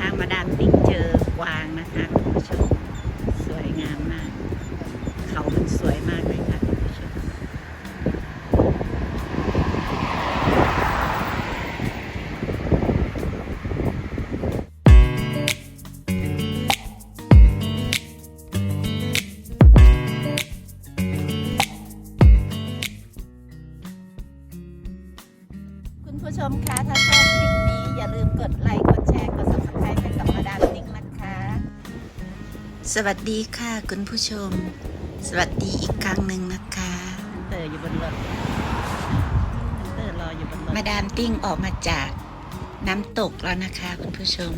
คะ มาดามติ๊เจอกวางนะคะ สวัสดีค่ะคุณผู้ชม สวัสดีอีกครั้งหนึ่งนะคะเตอร์อยู่บนรถเตอร์รออยู่บนรถมาดามติ้งออกมาจากน้ำตกแล้วนะคะ คุณผู้ชม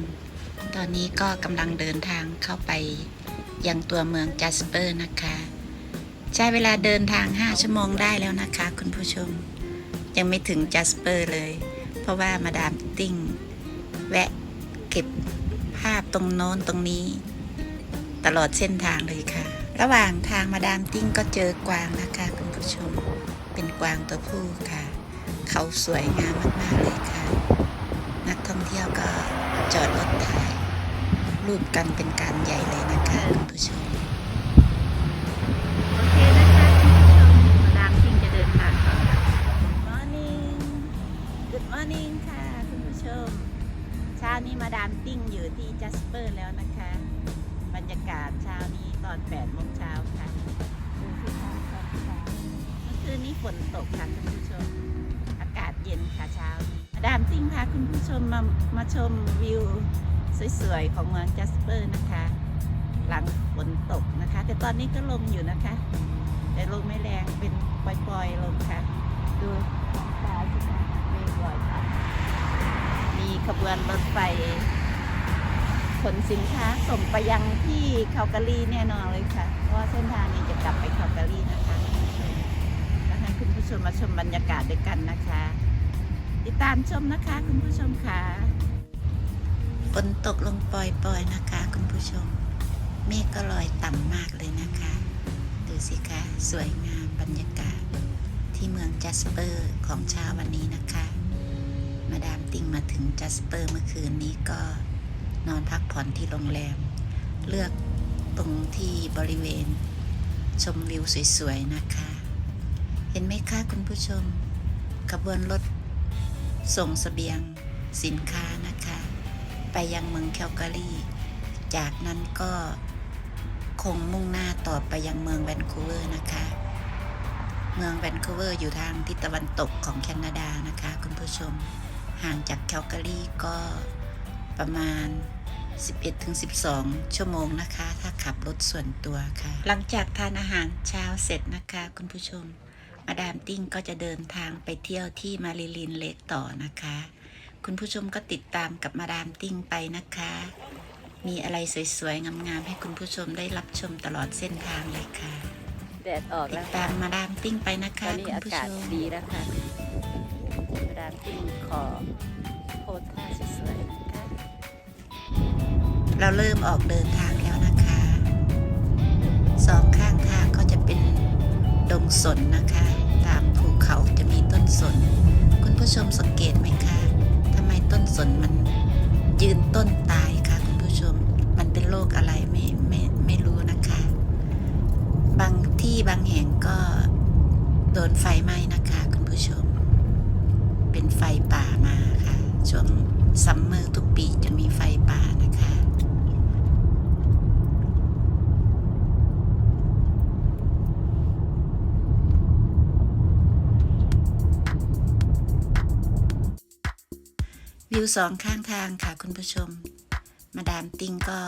ตอนนี้ก็กำลังเดินทางเข้าไปยังตัวเมืองจัสเปอร์นะคะ ใช้เวลาเดินทาง 5 ชั่วโมงได้แล้วนะคะ คุณผู้ชม ยังไม่ถึงจัสเปอร์เลย เพราะว่ามาดามติ้งแวะเก็บภาพตรงโน้นตรงนี้ ตลอดเส้นทางเลยค่ะ ระหว่างทางมาดามติ้งก็เจอกวางนะคะคุณผู้ชม เป็นกวางตัวผู้ค่ะ เขาสวยงามมากๆเลยค่ะ นักท่องเที่ยวก็จอดรถถ่ายรูปกันเป็นการใหญ่เลยนะคะคุณผู้ชม ดามติ้งพาคุณผู้ชมมามาชมวิวสวยๆ ของเมืองจัสเปอร์นะคะ หลังฝนตกนะคะ แต่ตอนนี้ก็ลมอยู่นะคะ แต่ลมไม่แรงเป็นปล่อยๆลมค่ะ ดูท้องฟ้าสิคะเมฆลอยค่ะมีขบวนรถไฟขนสินค้าส่งไปยังที่คาลการีแน่นอนเลยค่ะ เพราะว่าเส้นทางนี้จะกลับไปคาลการีนะคะก็ให้คุณผู้ชมมาชมบรรยากาศด้วยกันนะคะ ติดตามชมนะคะคุณผู้ชมค่ะฝนตกลงปล่อยๆนะคะ คุณผู้ชม เมฆก็ลอยต่ำมากเลยนะคะ ดูสิคะสวยงามบรรยากาศ ที่เมืองจัสเปอร์ของเช้าวันนี้นะคะ มาดามติงมาถึงจัสเปอร์เมื่อคืนนี้ก็นอนพักผ่อนที่โรงแรม เลือกตรงที่บริเวณ ชมวิวสวยๆนะคะ เห็นไหมคะคุณผู้ชมขบวนรถ ส่งสเสบียงสินค้านะคะ ไปยังเมืองแคลการี จากนั้นก็คงมุ่งหน้าต่อไปยังเมืองแวนคูเวอร์นะคะ เมืองแวนคูเวอร์อยู่ทางทิศตะวันตกของแคนาดานะคะ คุณผู้ชม ห่างจากแคลการีก็ประมาณ 11-12 ชั่วโมงนะคะ ถ้าขับรถส่วนตัวค่ะ หลังจากทานอาหารเช้าเสร็จนะคะ คุณผู้ชม มาดามติ้งก็จะเดินทางไปเที่ยวที่มาริลินเลกต่อนะคะ คุณผู้ชมก็ติดตามกับมาดามติ้งไปนะคะ มีอะไรสวยๆ งามๆ ให้คุณผู้ชมได้รับชมตลอดเส้นทางเลยค่ะแดดออกติแล้ดวตามมาดามติ้งไปนะตคะอนนี้คุณอาผู้กาชศมดีแล้วค่ะมาดามติ้งขอโพสท่าสวยๆนะคะ เราเริ่มออกเดินทางแล้วนะคะ สองข้างทางก็จะเป็นดง สนนะคะ ตามภูเขาจะมีต้นสน คุณผู้ชมสังเกตไหมคะทำไมต้นสนมันยืนต้น วิวสองข้างทางค่ะคุณผู้ชม มาดามติ้งก็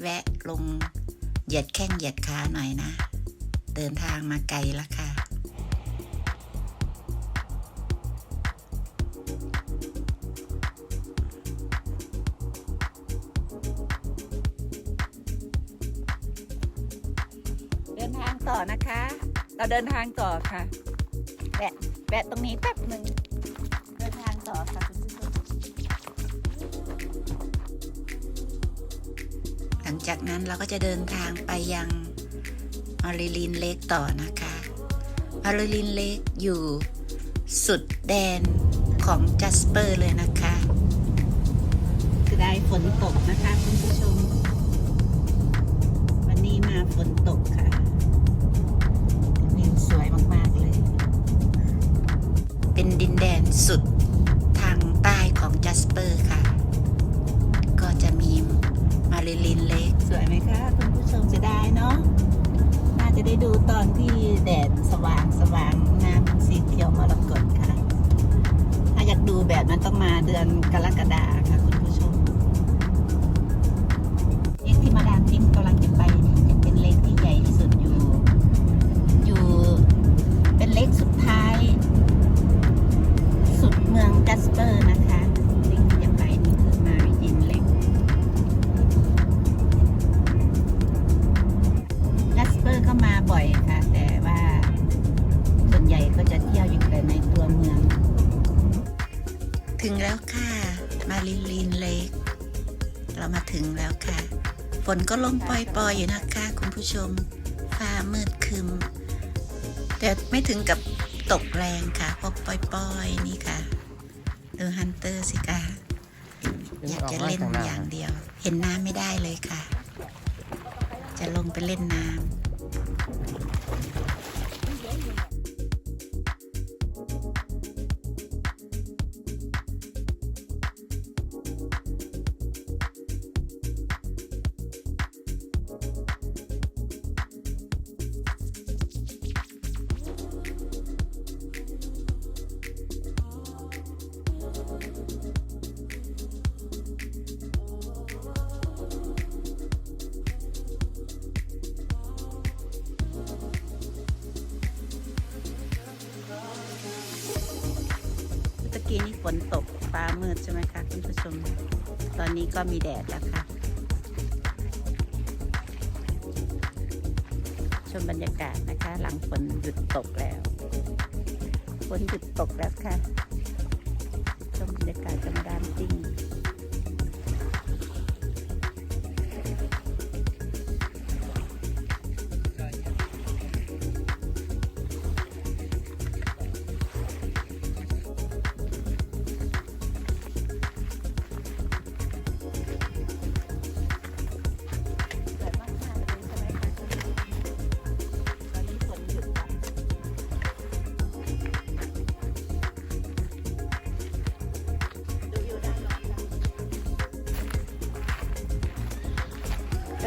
แวะลงเหยียดแข้งเหยียดขาหน่อยนะ เดินทางมาไกลแล้วค่ะ เดินทางต่อนะคะ เราเดินทางต่อค่ะ แวะ แวะตรงนี้แป๊บหนึ่ง จากนั้นเราก็จะเดินทางไปยังมาริลินเลกต่อนะคะมาริลินเลกอยู่สุดแดนของจัสเปอร์เลยนะคะคือได้ฝนตกนะคะคุณผู้ชม วันนี้มาฝนตกค่ะวิวสวยมาก ๆ เลย เป็นดินแดนสุด วยไหมคะคุณผู้ชมจะได้เนาะน่าจะได้ดูตอนที่แดดสว่างสว่างน้ำสีเขียวมรกตค่ะ ถ้าอยากดูแบบมันต้องมาเดือนกรกฎาคม ถึงแล้วค่ะ มาริลินเลกเรามาถึงแล้วค่ะ ฝนก็ลงปล่อยๆอยู่นะคะ คุณผู้ชม ฟ้ามืดคึม แต่ไม่ถึงกับตกแรงค่ะเพราะปล่อยๆนี่ค่ะ ดูฮันเตอร์สิคะอยากจะเล่นอย่างเดียว เห็นน้ำไม่ได้เลยค่ะ จะลงไปเล่นน้ำ กี้นี่ฝนตกฟ้ามืดใช่ไหมคะคุณผู้ชม ตอนนี้ก็มีแดดแล้วค่ะ ชมบรรยากาศนะคะ หลังฝนหยุดตกแล้วฝนหยุดตกแล้วค่ะ ชมบรรยากาศจังดานจริง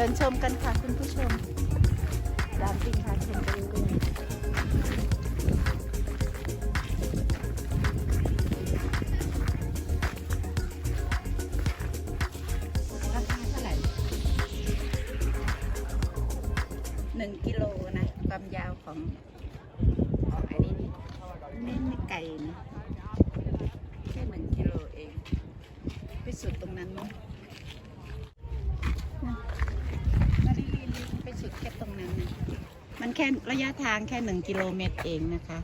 เดินชมกันค่ะคุณผู้ชมดามปิ้งพาชมไปเรื่อยราคาเท่าไหร่หนึ่งกิโลนะความยาวของไอ้นี่นี่ไม่ไม่ไกลนะแค่หนึ่งกิโลเอง ไปสุดตรงนั้นเนาะนะมาดีลีนไปสุดแค่ตรงนั้นนะมัน แค่ระยะทางแค่หนึ่งกิโลเมตรเองนะคะ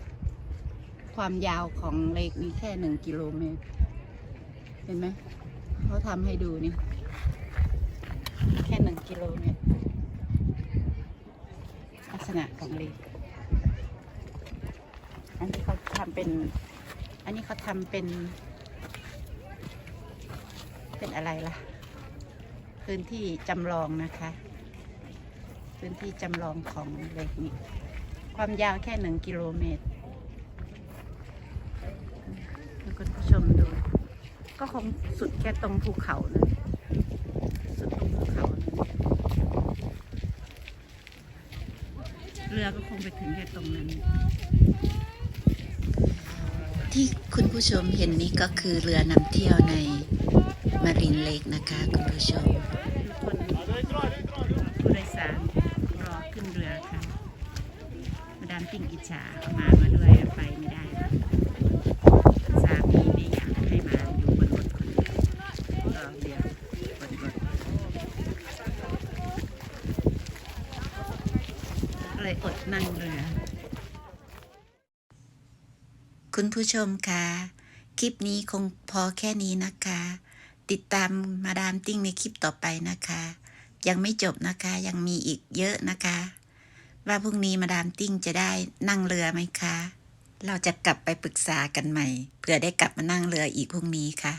ความยาวของเลกนี้แค่หนึ่งกิโลเมตร เห็นไหมเขาทำให้ดูนี่ แค่หนึ่งกิโลเมตร ลักษณะของเลกอันนี้เขาทำเป็น อันนี้เขาทำเป็น เป็นอะไรล่ะ พื้นที่จำลองนะคะ พื้นที่จำลองของเลกนี้ ความยาวแค่หนึ่งกิโลเมตรให้คุณผู้ชมดู ก็คงสุดแค่ตรงภูเขาเลยสุดตรงภูเขาเลยเรือก็คงไปถึงแค่ตรงนั้น ที่คุณผู้ชมเห็นนี้ก็คือเรือนำเที่ยวในมารินเลกนะคะ คุณผู้ชมคนผู้โดยสารรอขึ้นเรือค่ะ มาดามปิ่งอิจฉามามาด้วยไปไม่ได้สามีไม่อยากให้มาอยู่บนรถคนเดียวรอเรือบนรถเลยอดนั่งเรือคุณผู้ชมคะคลิปนี้คงพอแค่นี้นะคะ ติดตามมาดามติ้งในคลิปต่อไปนะคะ ยังไม่จบนะคะยังมีอีกเยอะนะคะ ว่าพรุ่งนี้มาดามติ้งจะได้นั่งเรือไหมคะ เราจะกลับไปปรึกษากันใหม่เพื่อได้กลับมานั่งเรืออีกพรุ่งนี้ค่ะ